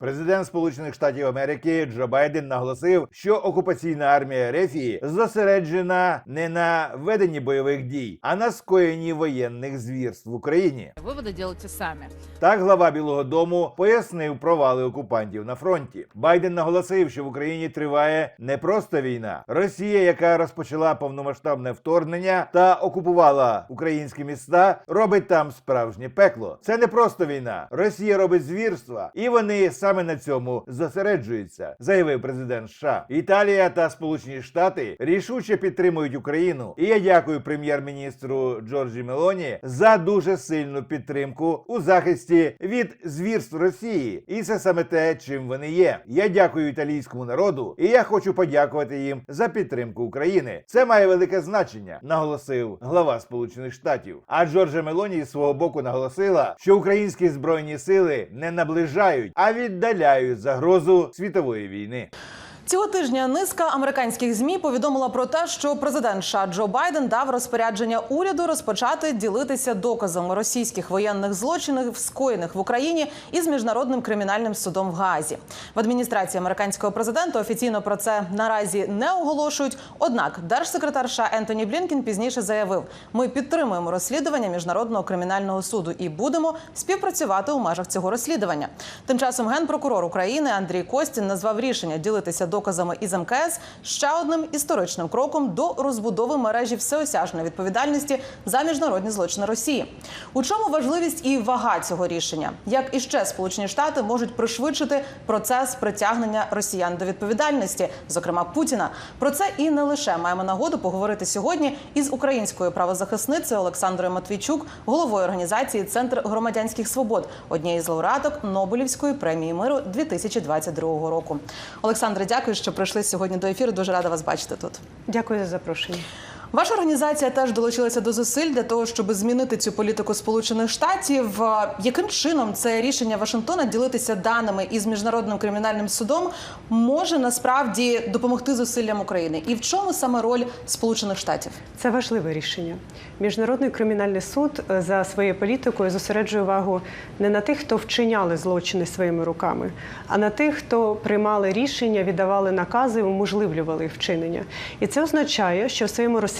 Президент Сполучених Штатів Америки Джо Байден наголосив, що окупаційна армія Рефії зосереджена не на веденні бойових дій, а на скоєнні воєнних звірств в Україні. Выводы делайте сами. Так глава Білого Дому пояснив провали окупантів на фронті. Байден наголосив, що в Україні триває не просто війна. Росія, яка розпочала повномасштабне вторгнення та окупувала українські міста, робить там справжнє пекло. Це не просто війна. Росія робить звірства, і вони саме на цьому зосереджуються, заявив президент США. Італія та Сполучені Штати рішуче підтримують Україну. І я дякую прем'єр-міністру Джорджі Мелоні за дуже сильну підтримку у захисті від звірств Росії. І це саме те, чим вони є. Я дякую італійському народу, і я хочу подякувати їм за підтримку України. Це має велике значення, наголосив глава Сполучених Штатів. А Джорджа Мелоні з свого боку наголосила, що українські збройні сили не наближають, а віддаляють загрозу світової війни. Цього тижня низка американських змі повідомила про те, що президент США Джо Байден дав розпорядження уряду розпочати ділитися доказами російських воєнних злочинів, скоєних в Україні із міжнародним кримінальним судом в Гаазі. В адміністрації американського президента офіційно про це наразі не оголошують. Однак, держсекретар США Ентоні Блінкен пізніше заявив: ми підтримуємо розслідування міжнародного кримінального суду і будемо співпрацювати у межах цього розслідування. Тим часом генпрокурор України Андрій Костін назвав рішення ділитися доказами із МКС ще одним історичним кроком до розбудови мережі всеосяжної відповідальності за міжнародні злочини Росії. У чому важливість і вага цього рішення? Як іще Сполучені Штати можуть пришвидшити процес притягнення росіян до відповідальності, зокрема Путіна? Про це і не лише маємо нагоду поговорити сьогодні із українською правозахисницею Олександрою Матвійчук, головою організації Центр громадянських свобод, однієї з лауреаток Нобелівської премії миру 2022 року. Олександре, дякую, що прийшли сьогодні до ефіру. Дуже рада вас бачити тут. Дякую за запрошення. Ваша організація теж долучилася до зусиль для того, щоб змінити цю політику Сполучених Штатів. Е, Яким чином це рішення Вашингтона ділитися даними із міжнародним кримінальним судом може насправді допомогти зусиллям України? І в чому саме роль Сполучених Штатів? Це важливе рішення. Міжнародний кримінальний суд е, за своєю політикою зосереджує увагу не на тих, хто вчиняли злочини своїми руками, а на тих, хто приймали рішення, віддавали накази, уможливлювали їх вчинення. І це означає, що в своєму розслідуванні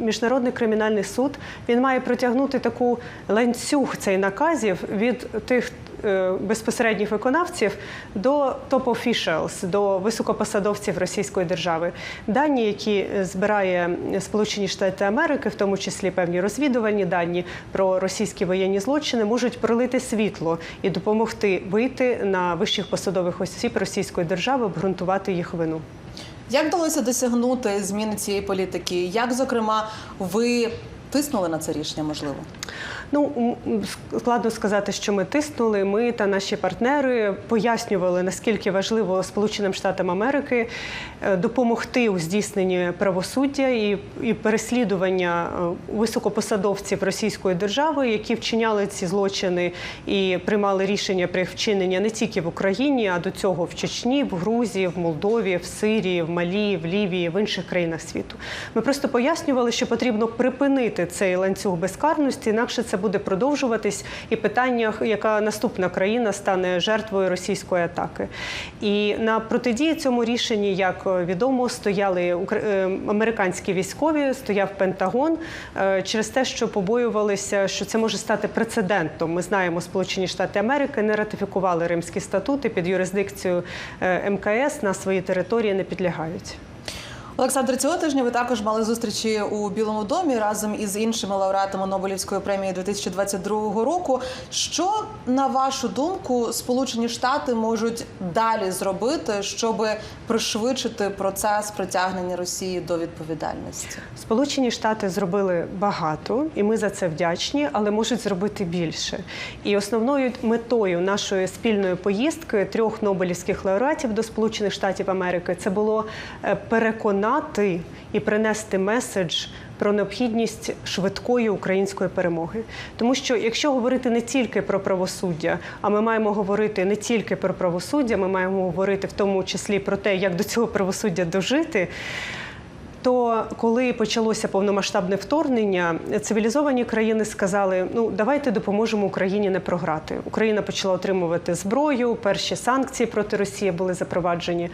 міжнародний кримінальний суд він має протягнути таку ланцюг цей наказів від тих. е, Безпосередніх виконавців до топ-офішалс, до високопосадовців Російської держави, дані, які збирає Сполучені Штати Америки, в тому числі певні розвідувальні дані про російські воєнні злочини, можуть пролити світло і допомогти вийти на вищих посадових осіб Російської держави, обґрунтувати їх вину. Як вдалося досягнути зміни цієї політики? Як, зокрема, ви тиснули на це рішення? Можливо? Ну складно сказати, що ми тиснули. Ми та наші партнери пояснювали, наскільки важливо Сполученим Штатам Америки е, допомогти у здійсненні правосуддя і, і переслідування е, високопосадовців Російської держави, які вчиняли ці злочини і приймали рішення про їх вчинення не тільки в Україні, а до цього в Чечні, в Грузії, в Молдові, в Сирії, в Малі, в Лівії, в інших країнах світу. Ми просто пояснювали, що потрібно припинити цей ланцюг безкарності, інакше це буде продовжуватись. І питання, яка наступна країна стане жертвою російської атаки. І на протидії цьому рішенні, як відомо, стояли е, американські військові, стояв Пентагон е, через те, що побоювалися, що це може стати прецедентом. Ми знаємо, Сполучені Штати Америки не ратифікували Римські статути під юрисдикцію е, мкс на свої території не підлягають. Олександр, цього тижня ви також мали зустрічі у Білому домі разом із іншими лауреатами Нобелівської премії 2022 року. Що на вашу думку Сполучені Штати можуть далі зробити, щоб пришвидшити процес притягнення Росії до відповідальності? Сполучені Штати зробили багато, і ми за це вдячні, але можуть зробити більше. І основною метою нашої спільної поїздки трьох нобелівських лауреатів до Сполучених Штатів Америки це було е, переконати і принести меседж. Про необхідність швидкої української перемоги, тому що якщо говорити не тільки про правосуддя, а ми маємо говорити не тільки про правосуддя, ми маємо говорити в тому числі про те, як до цього правосуддя дожити то коли почалося повномасштабне вторгнення, цивілізовані країни сказали: ну давайте допоможемо Україні не програти. Україна почала отримувати зброю, перші санкції проти Росії були запроваджені.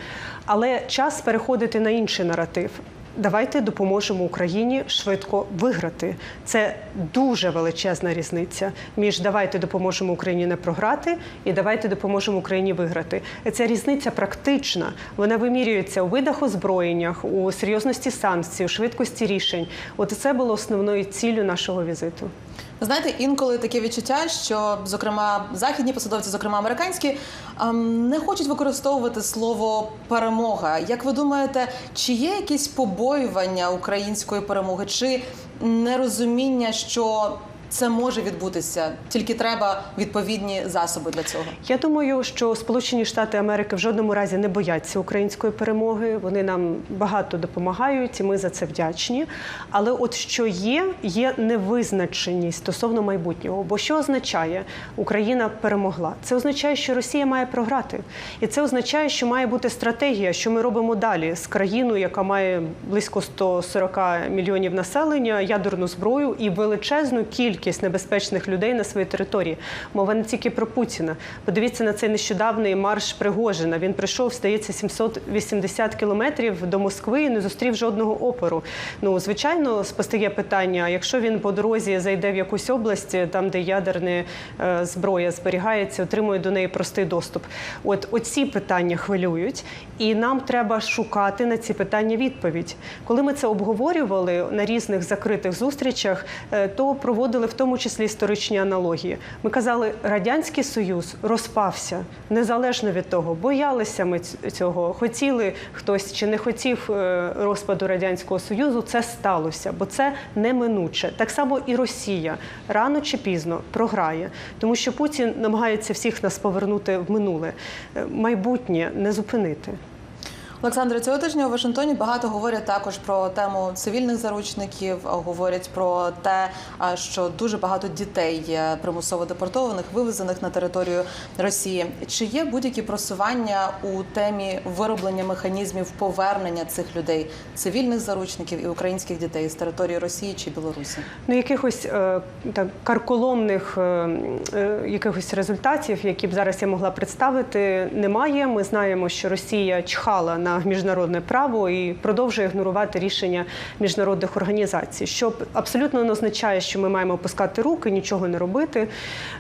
Але час переходити на інший наратив. Давайте допоможемо Україні швидко виграти. Це дуже величезна різниця між давайте допоможемо Україні не програти і давайте допоможемо Україні виграти. Ця різниця практична. Вона вимірюється у видах озброєннях, у серйозності санкцій, у швидкості рішень. От це було основною ціллю нашого візиту. Знаєте, інколи таке відчуття, що зокрема західні посадовці, зокрема американські, ем, не хочуть використовувати слово перемога. Як ви думаєте, чи є якісь побоювання української перемоги, чи нерозуміння, що це може відбутися, тільки треба відповідні засоби для цього? Я думаю, що Сполучені Штати Америки в жодному разі не бояться української перемоги. Вони нам багато допомагають, і ми за це вдячні. Але от що є, є невизначеність стосовно майбутнього. Бо що означає Україна перемогла? Це означає, що Росія має програти, і це означає, що має бути стратегія, що ми робимо далі з країною, яка має близько 140 мільйонів населення, ядерну зброю і величезну кількість небезпечних людей на своїй території. Мова не тільки про Путіна. Подивіться на цей нещодавний марш Пригожина. Він прийшов, здається, 780 кілометрів до Москви і не зустрів жодного опору. Ну, звичайно, постає питання: якщо він по дорозі зайде в якусь область, там де ядерна е, зброя зберігається, отримує до неї простий доступ. От оці питання хвилюють, і нам треба шукати на ці питання відповідь. Коли ми це обговорювали на різних закритих зустрічах, е, то проводили в тому числі історичні аналогії. Ми казали, радянський союз розпався незалежно від того, боялися ми цього, хотіли хтось чи не хотів е, розпаду радянського союзу. Це сталося, бо це неминуче. Так само і Росія рано чи пізно програє, тому що Путін намагається всіх нас повернути в минуле. Е, Майбутнє не зупинити. Олександре, цього тижня у Вашингтоні багато говорять також про тему цивільних заручників. Говорять про те, що дуже багато дітей є примусово депортованих, вивезених на територію Росії. Чи є будь-які просування у темі вироблення механізмів повернення цих людей, цивільних заручників і українських дітей з території Росії чи Білорусі? Ну, якихось е, так карколомних е, е, якихось результатів, які б зараз я могла представити, немає. Ми знаємо, що Росія чхала на міжнародне право і продовжує ігнорувати рішення міжнародних організацій, що абсолютно не означає, що ми маємо опускати руки, нічого не робити.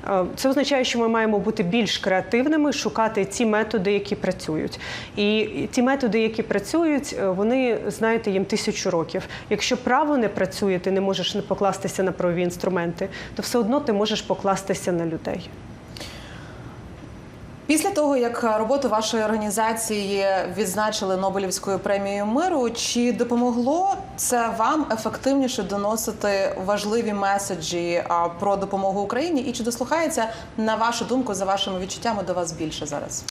Е, Це означає, що ми маємо бути більш креативними, шукати ті методи, які працюють. І ті методи, які працюють, е, вони знаєте, їм тисячу років. Якщо право не працює, ти не можеш не покластися на правові інструменти, то все одно ти можеш покластися на людей. Після того, як роботу вашої організації відзначили Нобелівською премією миру, чи допомогло це вам ефективніше доносити важливі меседжі про допомогу Україні? І чи дослухається на вашу думку за вашими відчуттями до вас більше зараз?